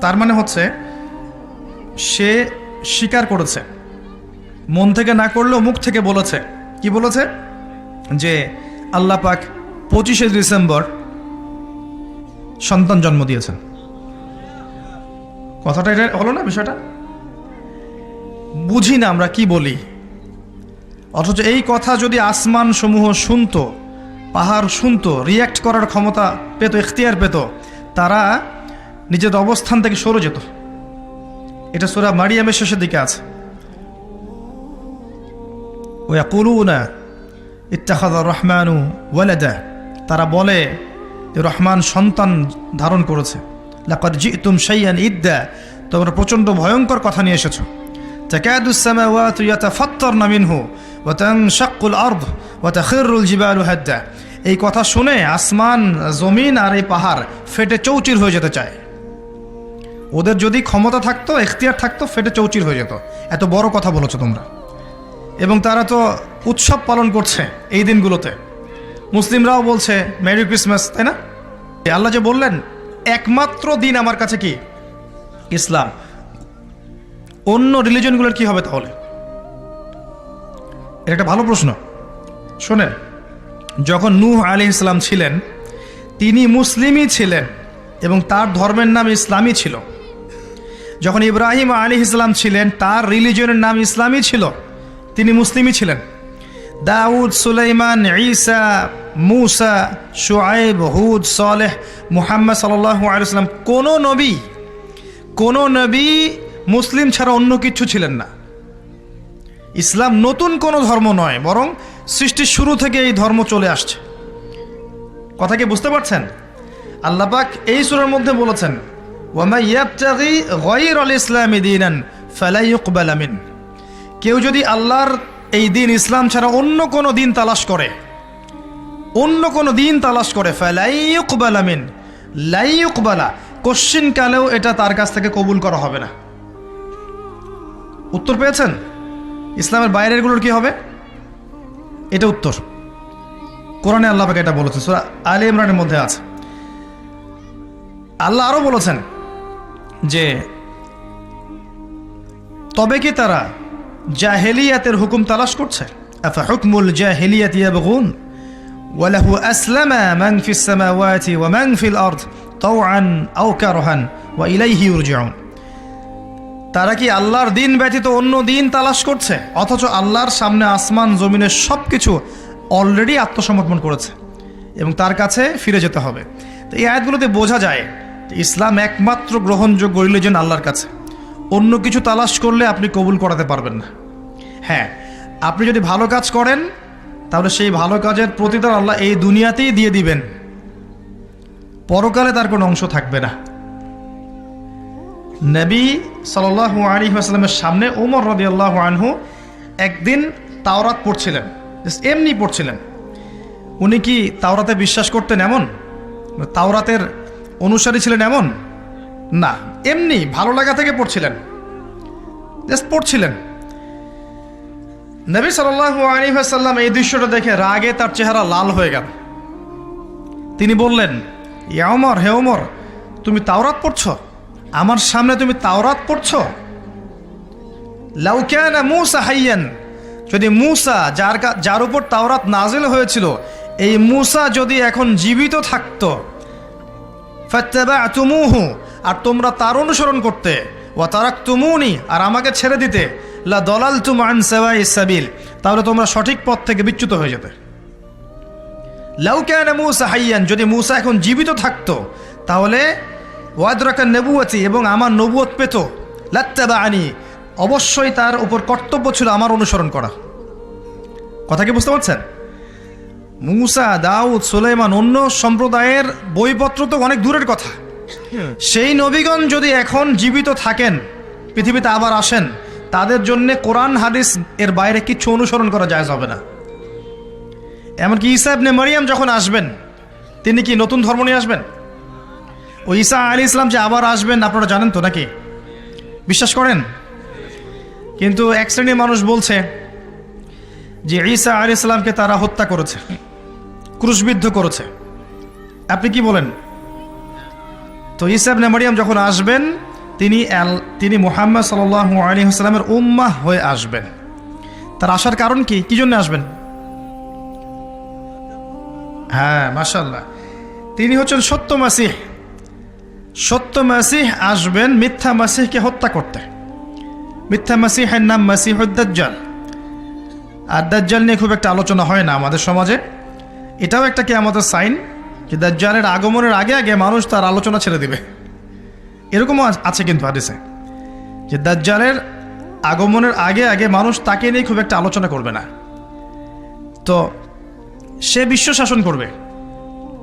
তার মানে হচ্ছে, সে স্বীকার করেছে। মন থেকে না করলেও মুখ থেকে বলেছে। কি বলেছে? যে আল্লাহ পাক পঁচিশে ডিসেম্বর সন্তান জন্ম দিয়েছেন। কথাটা এটা হলো না বিষয়টা? বুঝি না আমরা কি বলি। অথচ এই কথা যদি আসমান সমূহ শুনতো, পাহাড় শুনতো রিয়্যাক্ট করার ক্ষমতা পেত এখতিয়ার পেত, তারা নিজের অবস্থান থেকে সরে যেত। এটা সুরা মারিয়ামের শেষের দিকে আছে। ওয়া কুলুনা ইত্তাখাদা রহমানু ওয়ালাদা। তারা বলে যে, রহমান সন্তান ধারণ করেছে। লাকার জি তুম সাইয়ান ইদ্দা। তোমরা প্রচণ্ড ভয়ঙ্কর কথা নিয়ে এসেছ। তাকাদুসামাওয়াতু ইয়াতাফাত্তারনা মিনহু ওয়া তানশাক্কুল আরদ ওয়া তাখিরুল জিবালু হাদ্দা। এই কথা শুনে আসমান, জমিন আর এই পাহাড় ফেটে চৌচির হয়ে যেতে চায়। ওদের যদি ক্ষমতা থাকতো, এখতিয়ার থাকতো, ফেটে চৌচির হয়ে যেত। এত বড় কথা বলেছ তোমরা। এবং তারা তো উৎসব পালন করছে এই দিনগুলোতে। মুসলিমরাও বলছে মেরি ক্রিসমাস তাই না? আল্লাহ যে বললেন, একমাত্র দিন আমার কাছে কি? ইসলাম। অন্য রিলিজনগুলোর কি হবে তাহলে? এটা একটা ভালো প্রশ্ন। শোনেন, যখন নূহ আলী ইসলাম ছিলেন, তিনি মুসলিমই ছিলেন এবং তার ধর্মের নাম ইসলামই ছিল। যখন ইব্রাহিম আলী ইসলাম ছিলেন, তার রিলিজনের নাম ইসলামই ছিল। তিনি মুসলিমই ছিলেন। দাউদ, সুলাইমান, ঈসা, মুসা, শুআইব, হুদ, সালেহ, মুহাম্মদ আলাইসাল্লাম কোনো নবী কোনো নবী মুসলিম ছাড়া অন্য কিছু ছিলেন না। ইসলাম নতুন কোনো ধর্ম নয়, বরং সৃষ্টির শুরু থেকে এই ধর্ম চলে আসছে। কথা কি বুঝতে পারছেন? আল্লাপাক এই সুরের মধ্যে বলেছেন ওয়ামা ইয়াবতাগি গায়রাল ইসলামি দীনান ফালা ইউকবাল মিন কেউ যদি আল্লাহর এই দিন ইসলাম ছাড়া অন্য কোনো দিন তালাশ করে, অন্য কোনো দিন তালাশ করে ফালাই ইউকবাল মিন লাই ইউকবালা কোশ্চিন কালেও এটা তার কাছ থেকে কবুল করা হবে না। উত্তর পেয়েছেন? ইসলামের বাইরেরগুলোর কি হবে? এটা উত্তর। কোরআনে আল্লাহ পাকে এটা বলেছেন, সুরা আলী ইমরানের মধ্যে আছে। আল্লাহ আরও বলেছেন যে, তবে কি তারা জাহেলিয়াতের হুকুম তালাশ করছে? হুকমুল জাহেলিয়াত ইয়াবগুন? ওয়ালাহু আসলামা মান ফিস সামাওয়াতি ওয়া মান ফিল আরদ তাওআন আও কারহান ওয়া ইলাইহি ইউরজাউন। তারা কি আল্লাহর দিন ব্যতীত অন্য দিন তালাশ করছে? অথচ আল্লাহর সামনে আসমান, জমিনের সব কিছু অলরেডি আত্মসমর্পণ করেছে এবং তার কাছে ফিরে যেতে হবে। তো এই আয়াতগুলোতে বোঝা যায় ইসলাম একমাত্র গ্রহণযোগ্য রিলিজন আল্লাহর কাছে। অন্য কিছু তালাশ করলে আপনি কবুল করাতে পারবেন না। হ্যাঁ আপনি যদি ভালো কাজ করেন, তাহলে সেই ভালো কাজের প্রতিদান আল্লাহ এই দুনিয়াতেই দিয়ে দিবেন। পরকালে তার কোনো অংশ থাকবে না। নবী সাল্লাহু আলী আসলামের সামনে ওমর রদি আল্লাহ আনহু একদিন তাওরাত পড়ছিলেন এমনি পড়ছিলেন। উনি কি তাওরাতে বিশ্বাস করতেন এমন? তাওরাতের অনুসারী ছিলেন এমন? না, এমনি ভালো লাগা থেকে পড়ছিলেন। জাস্ট পড়ছিলেন। নবী সাল্লাহু আলী সাল্লাম এই দৃশ্যটা দেখে রাগে তার চেহারা লাল হয়ে গেল। তিনি বললেন, ইয়া ওমর, হে ওমর, তুমি তাওরাত পড়ছ? আমার সামনে তুমি তাওরাত পড়ছো? লাউকানা মুসা হাইয়ান যদি মুসা যার যার উপর তাওরাত নাজিল হয়েছিল, এই মুসা যদি এখন জীবিত থাকতো ফাত্তাবাতুমুহু, আর তোমরা তার অনুসরণ করতে। ওয়া তারাকতুমুনি, আর আমাকে ছেড়ে দিতে। লা দলালতুম আন সাওয়াইস সাবিল, তাহলে তোমরা সঠিক পথ থেকে বিচ্যুত হয়ে যেতে। লাউকানা মুসা হাইয়ান, যদি মুসা এখন জীবিত থাকতো, তাহলে ওয়াদরাকার নেবুয়াতি এবং আমার নবুয়ত পেত। লাত্তাবা আনি অবশ্যই তার উপর কর্তব্য ছিল আমার অনুসরণ করা। কথা কি বুঝতে পারছেন? মুসা দাউদ সুলাইমান অন্য সম্প্রদায়ের বইপত্র তো অনেক দূরের কথা। সেই নবীগণ যদি এখন জীবিত থাকেন পৃথিবীতে আবার আসেন তাদের জন্য কোরআন হাদিস এর বাইরে কিচ্ছু অনুসরণ করা যায় হবে না। এমনকি ঈসা ইবনে মারিয়াম যখন আসবেন তিনি কি নতুন ধর্ম নিয়ে আসবেন? ও ঈসা আলী ইসলাম যে আবার আসবেন আপনারা জানেন তো নাকি? বিশ্বাস করেন? কিন্তু এক শ্রেণির মানুষ বলছে যে ঈসা আলী ইসলামকে তারা হত্যা করেছে। ক্রুশবিদ্ধ করেছে। আপনি কি বলেন? তো ইসাব মারিয়াম যখন আসবেন, তিনি তিনি মোহাম্মদ সাল্লাহ আলী হাসলামের উম্মাহ হয়ে আসবেন। তার আসার কারণ কি? কি জন্য আসবেন? হ্যাঁ মাশাল্লাহ তিনি হচ্ছেন সত্য মাসিহ। সত্য মাসিহ আসবেন মিথ্যা মাসিহকে হত্যা করতে। মিথ্যা মাসিহের নাম মাসিহুদ্দাজ্জাল আর দাজ্জাল নিয়ে খুব একটা আলোচনা হয় না আমাদের সমাজে। এটাও একটা কি আমাদের সাইন যে দাজ্জালের আগমনের আগে আগে মানুষ তার আলোচনা ছেড়ে দিবে। এরকমও আছে কিন্তু হাদিসে। যে দাজ্জালের আগমনের আগে আগে মানুষ তাকে নিয়ে খুব একটা আলোচনা করবে না। তো সে বিশ্ব শাসন করবে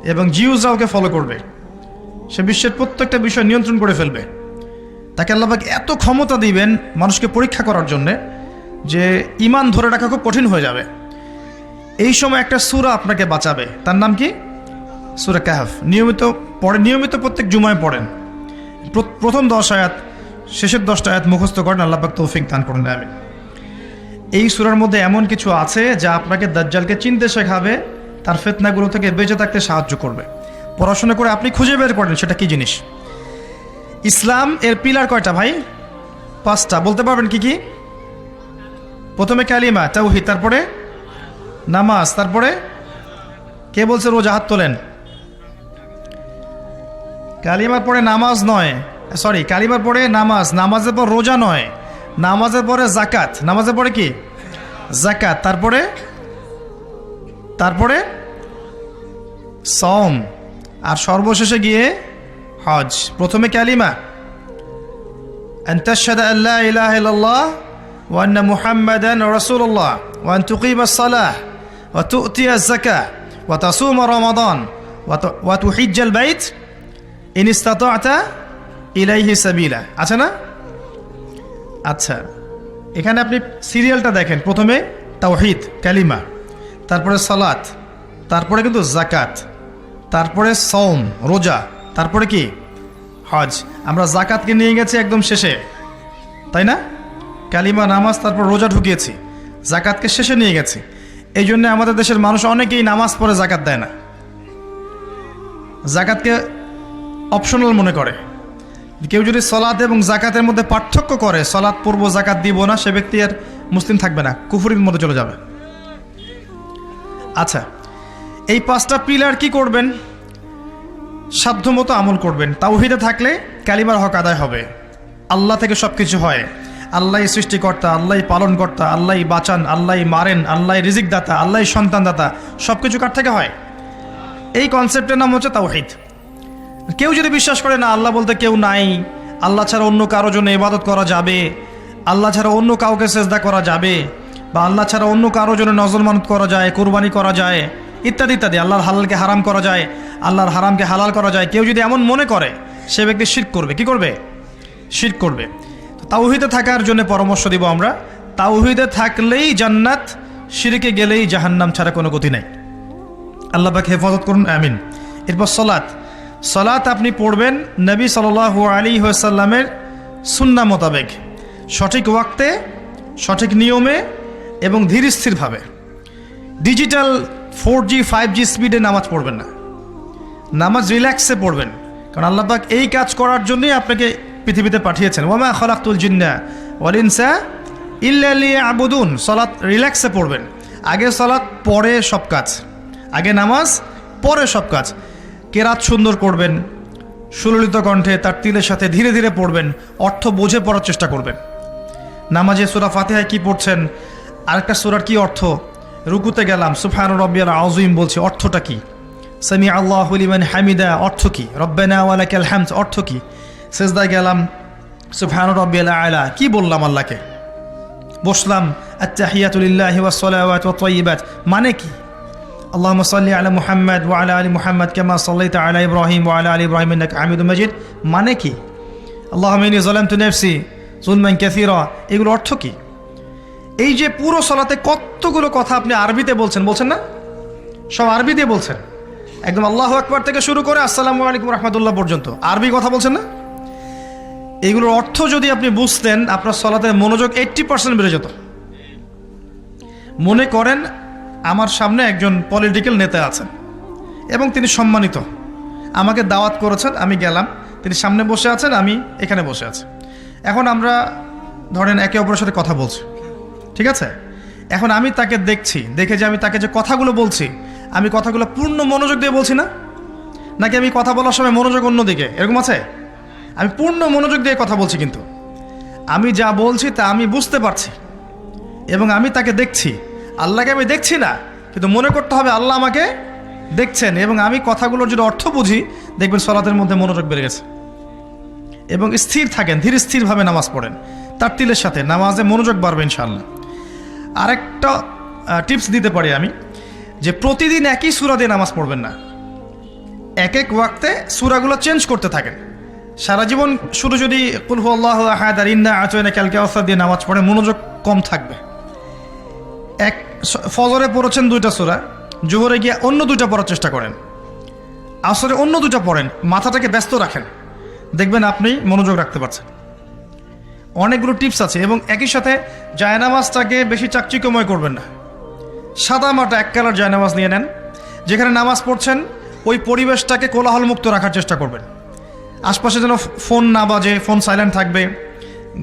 এবং জিউজরা ওকে ফলো করবে। সে বিশ্বের প্রত্যেকটা বিষয় নিয়ন্ত্রণ করে ফেলবে। তাকে আল্লাহবাক এত ক্ষমতা দিবেন মানুষকে পরীক্ষা করার জন্যে যে ইমান ধরে রাখা খুব কঠিন হয়ে যাবে। এই সময় একটা সুরা আপনাকে বাঁচাবে। তার নাম কি? সুরা কাহাফ। নিয়মিত পড়ে, নিয়মিত প্রত্যেক জুমায় পড়েন। প্র- প্রথম দশ আয়াত, শেষের দশটা আয়াত মুখস্থ করেন আল্লাহবাক তৌফিক দান করেন আমি এই সুরার মধ্যে এমন কিছু আছে যা আপনাকে দাজ্জালকে চিনতে শেখাবে, তার ফেতনাগুলো থেকে বেঁচে থাকতে সাহায্য করবে। পড়াশোনা করে আপনি খুঁজে বের করেন সেটা কি জিনিস? ইসলাম এর পিলার কয়টা ভাই? পাঁচটা। বলতে পারবেন কি কি? প্রথমে কালিমা, তাওহিদ, তারপরে নামাজ, তারপরে কে বলছে রোজা হাত তোলেন? কালিমার পরে নামাজ নয় সরি কালিমার পরে নামাজ, নামাজের পর রোজা নয়, নামাজের পরে জাকাত নামাজের পরে কি? জাকাত তারপরে তারপরে সম আর সর্বশেষে গিয়ে হজ, প্রথমে ক্যালিমা আন্তঃসাদা আল্লাহ ইলাহ রসুল্লাহ ওয়ান তুকিবাস সালাহ। رسول الله وأن تقيم الصلاة وتؤتي الزكاة وتصوم رمضان وت- وتحج البيت إن استطعت إليه سبيلا আচ্ছা না আচ্ছা এখানে আপনি সিরিয়ালটা দেখেন প্রথমে তাওহিদ কালিমা তারপরে সালাত তারপরে কিন্তু জাকাত তারপরে সৌম রোজা তারপরে কি হজ আমরা জাকাতকে নিয়ে গেছি একদম শেষে তাই না কালিমা নামাজ তারপর রোজা ঢুকিয়েছি জাকাতকে শেষে নিয়ে গেছি এই জন্য আমাদের দেশের মানুষ অনেকেই নামাজ পড়ে জাকাত দেয় না। জাকাতকে অপশনাল মনে করে। কেউ যদি সলাৎ এবং জাকাতের মধ্যে পার্থক্য করে সলাৎ পূর্ব জাকাত দিব না, সে ব্যক্তি আর মুসলিম থাকবে না, কুফুরির মধ্যে চলে যাবে। আচ্ছা এই পাঁচটা পিলার কি করবেন? সাধ্যমতো আমল করবেন। তাওহিদে থাকলে কালিমার হক আদায় হবে। আল্লাহ থেকে সব কিছু হয়। আল্লাহ সৃষ্টিকর্তা আল্লাহ পালনকর্তা আল্লাহ বাঁচান আল্লাহ মারেন আল্লাহ রিজিক দাতা আল্লাহ সন্তান দাতা সব কিছু কার থেকে হয়? এই কনসেপ্টের নাম হচ্ছে তাওহিদ। কেউ যদি বিশ্বাস করে, না, আল্লাহ বলতে কেউ নাই, আল্লাহ ছাড়া অন্য কারও জন্য ইবাদত করা যাবে, আল্লাহ ছাড়া অন্য কাউকে সেজদা করা যাবে, বা আল্লাহ ছাড়া অন্য কারও জন্য নজর মানত করা যায়, কোরবানি করা যায়, ইত্যাদি ইত্যাদি। আল্লাহর হালালকে হারাম করা যায়, আল্লাহর হারামকে হালাল করা যায়। কেউ যদি এমন মনে করে, সে ব্যক্তি শির করবে। কি করবে? শির করবে। তাওহিদে থাকার জন্য পরামর্শ দিব আমরা। তাওহিদে থাকলেই জান্নাত, শিরকে গেলেই জাহান্নাম ছাড়া কোনো গতি নাই। আল্লাহ পাক হেফাজত করুন, আমিন। এরপর সলাৎ সলাৎ আপনি পড়বেন নবী সাল আলী সাল্লামের সুন্না মোতাবেক। সঠিক ওয়াক্তে, সঠিক নিয়মে এবং ধীর স্থিরভাবে। Digital four G, five G স্পিডে নামাজ পড়বেন না। নামাজ রিল্যাক্সে পড়বেন। কারণ আল্লাহ পাক এই কাজ করার জন্যই আপনাকে পৃথিবীতে পাঠিয়েছেন। ওমা খলাকুল জিন্না ওয়ালিনসা ইল্লালি আবুদুন সলাৎ রিল্যাক্সে পড়বেন। আগে সলাৎ, পরে সব কাজ। আগে নামাজ, পরে সব কাজ। কেরাত সুন্দর করবেন, সুললিত কণ্ঠে তার তিলের সাথে ধীরে ধীরে পড়বেন, অর্থ বুঝে পড়ার চেষ্টা করবেন। নামাজে সুরা ফাতেহায় কি পড়ছেন? আরেকটা সুরার কি অর্থ? রুকুতে গেলাম সুফান রব্বিয়াল আউজিম বলছে, অর্থটা কি? সামি আল্লাহ লিমান হামিদা, অর্থ কি? রব্বানা ওয়ালাকাল হামদ, অর্থ কি? সেজদায় গেলাম সুফান রব্বিয়াল আলা কি বললাম আল্লাহকে বসলাম আত্তাহিয়াতুলিল্লাহি ওয়াস সালাওয়াত ওয়াত তাইয়্যিবাত মানে কি اللهم صل على محمد وعلى ال محمد كما صليت على ابراهيم وعلى ال ابراهيم انك حميد مجيد মানে কি اللهم اني ظلمت نفسي ظلما كثيرا এগুলো অর্থ কি এই যে পুরো সলাতে কতগুলো কথা আপনি আরবিতে বলছেন বলছেন না সব আরবি দিয়ে বলছেন একদম আল্লাহ আকবার থেকে শুরু করে আসসালামু আলাইকুম রহমতুল্লাহ পর্যন্ত আরবি কথা বলছেন না এগুলোর অর্থ যদি আপনি বুঝতেন, আপনার সলাতে মনোযোগ এইট্টি পার্সেন্ট বেড়ে যেত। মনে করেন, আমার সামনে একজন পলিটিক্যাল নেতা আছেন, এবং তিনি সম্মানিত। আমাকে দাওয়াত করেছেন, আমি গেলাম। তিনি সামনে বসে আছেন, আমি এখানে বসে আছি। এখন আমরা, ধরেন, একে অপরের সাথে কথা বলছি। ঠিক আছে? এখন আমি তাকে দেখছি, দেখে যে আমি তাকে যে কথাগুলো বলছি, আমি কথাগুলো পূর্ণ মনোযোগ দিয়ে বলছি না? নাকি আমি কথা বলার সময় মনোযোগ অন্যদিকে? এরকম আছে? আমি পূর্ণ মনোযোগ দিয়ে কথা বলছি কিন্তু। আমি যা বলছি তা আমি বুঝতে পারছি। এবং আমি তাকে দেখছি। আল্লাহকে আমি দেখছি না, কিন্তু মনে করতে হবে আল্লাহ আমাকে দেখছেন। এবং আমি কথাগুলোর যদি অর্থ বুঝি, দেখবেন সলাতের মধ্যে মনোযোগ বেড়ে গেছে। এবং স্থির থাকেন, ধীরে স্থিরভাবে নামাজ পড়েন। তার তিলের সাথে নামাজে মনোযোগ বাড়বে ইনশাল্লাহ আরেকটা টিপস দিতে পারি আমি, যে প্রতিদিন একই সুরা দিয়ে নামাজ পড়বেন না। এক এক ওয়াক্তে সুরাগুলো চেঞ্জ করতে থাকেন। সারা জীবন শুধু যদি কুলহু আল্লাহ আহাদ ইন্না আচয়না ক্যালকে দিয়ে নামাজ পড়ে, মনোযোগ কম থাকবে। এক ফজরে পড়েছেন দুইটা সুরা, জোহরে গিয়ে অন্য দুইটা পড়ার চেষ্টা করেন। আসরে অন্য দুইটা পড়েন, মাথাটাকে ব্যস্ত রাখেন। দেখবেন আপনি মনোযোগ রাখতে পারছেন। অনেকগুলো টিপস আছে এবং একই সাথে জায়নামাজটাকে বেশি চাকচিক্যময় করবেন না। সাদা মাটা এক কালার জায়নামাজ নিয়ে নেন, যেখানে নামাজ পড়ছেন, ওই পরিবেশটাকে কোলাহলমুক্ত রাখার চেষ্টা করবেন। আশপাশে যেন ফোন না বাজে, ফোন সাইলেন্ট থাকবে,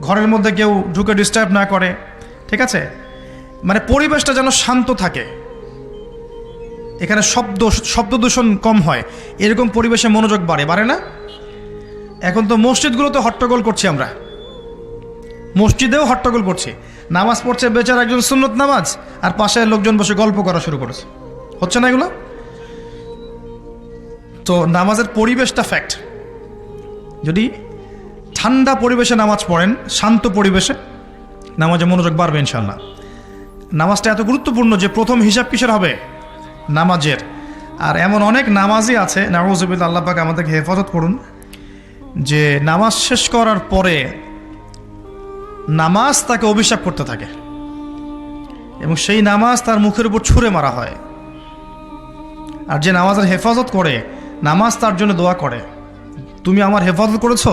ঘরের মধ্যে কেউ ঢুকে ডিস্টার্ব না করে, ঠিক আছে? মানে পরিবেশটা যেন শান্ত থাকে। এখানে শব্দ শব্দ দূষণ কম হয়, এরকম পরিবেশে মনোযোগ বাড়ে বাড়ে না? এখন তো মসজিদগুলোতে হট্টগোল করছি আমরা। মসজিদেও হট্টগোল করছি। নামাজ পড়ছে বেচার একজন সুন্নত নামাজ, আর পাশে লোকজন বসে গল্প করা শুরু করেছে। হচ্ছে না এগুলো? তো নামাজের পরিবেশটা ফ্যাক্ট যদি ঠান্ডা পরিবেশে নামাজ পড়েন, শান্ত পরিবেশে নামাজে মনোযোগ বাড়বে ইনশাল্লাহ নামাজটা এত গুরুত্বপূর্ণ যে প্রথম হিসাব কিসের হবে? নামাজের। আর এমন অনেক নামাজই আছে নামাজবিল আল্লাহ পাক আমাদেরকে হেফাজত করুন, যে নামাজ শেষ করার পরে নামাজ তাকে অভিশাপ করতে থাকে এবং সেই নামাজ তার মুখের উপর ছুঁড়ে মারা হয়। আর যে নামাজের হেফাজত করে, নামাজ তার জন্য দোয়া করে। তুমি আমার হেফাজত করেছ,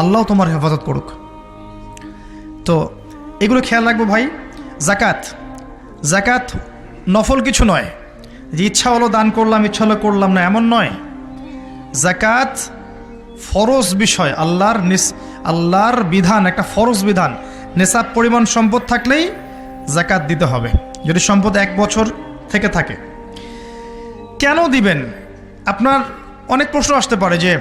আল্লাহ তোমার হেফাজত করুক। তো এগুলো খেয়াল রাখব ভাই জাকাত জাকাত নফল কিছু নয়। যে ইচ্ছা হলো দান করলাম, ইচ্ছা হলো করলাম না, এমন নয়। জাকাত ফরজ বিষয়, আল্লাহর নিস আল্লাহর বিধান, একটা ফরজ বিধান। নেশাব পরিমাণ সম্পদ থাকলেই জাকাত দিতে হবে, যদি সম্পদ এক বছর থেকে থাকে। কেন দিবেন? আপনার অনেক প্রশ্ন আসতে পারে যে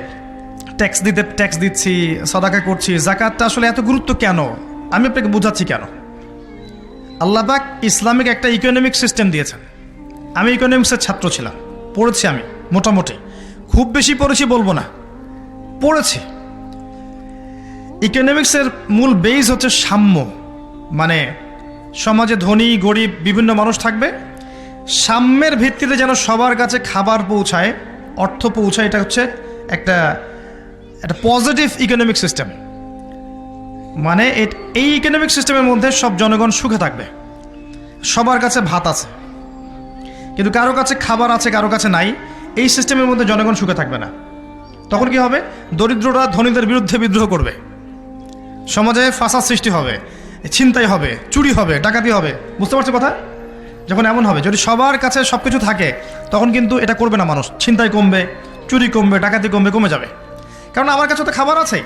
ট্যাক্স দিতে ট্যাক্স দিচ্ছি, সদাকা করছি। জাকাতটা আসলে এত গুরুত্ব কেন? আমি আপনাকে বোঝাচ্ছি কেন? আল্লাহবাক ইসলামিক একটা ইকোনমিক সিস্টেম দিয়েছেন। আমি ইকোনমিক্সের ছাত্র ছিলাম। পড়েছি আমি, মোটামুটি। খুব বেশি পড়েছি বলব না। পড়েছি। ইকোনমিক্সের মূল বেইস হচ্ছে সাম্য। মানে সমাজে ধনী, গরিব, বিভিন্ন মানুষ থাকবে। সাম্যের ভিত্তিতে যেন সবার কাছে খাবার পৌঁছায়, অর্থ পৌঁছায়, এটা হচ্ছে একটা একটা পজিটিভ ইকোনমিক সিস্টেম মানে এই ইকোনমিক সিস্টেমের মধ্যে সব জনগণ সুখে থাকবে। সবার কাছে ভাত আছে। কিন্তু কারও কাছে খাবার আছে, কারও কাছে নাই, এই সিস্টেমের মধ্যে জনগণ সুখে থাকবে না। তখন কি হবে? দরিদ্ররা ধনীদের বিরুদ্ধে বিদ্রোহ করবে। সমাজে ফাঁসার সৃষ্টি হবে, ছিনতাই হবে, চুরি হবে, ডাকাতি হবে। বুঝতে পারছ কথা? যখন এমন হবে, যদি সবার কাছে সব কিছু থাকে, তখন কিন্তু এটা করবে না মানুষ। ছিনতাই কমবে, চুরি কমবে, ডাকাতি কমবে, কমে যাবে। কারণ আমার কাছে তো খাবার আছে।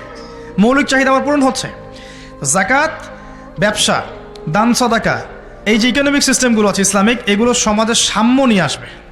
মৌলিক চাহিদা আমার পূরণ হচ্ছে। জাকাত ব্যবসা, দান, সদাকা, এই যে ইকোনমিক সিস্টেমগুলো আছে, ইসলামিক, এগুলো সমাজের সাম্য নিয়ে আসবে।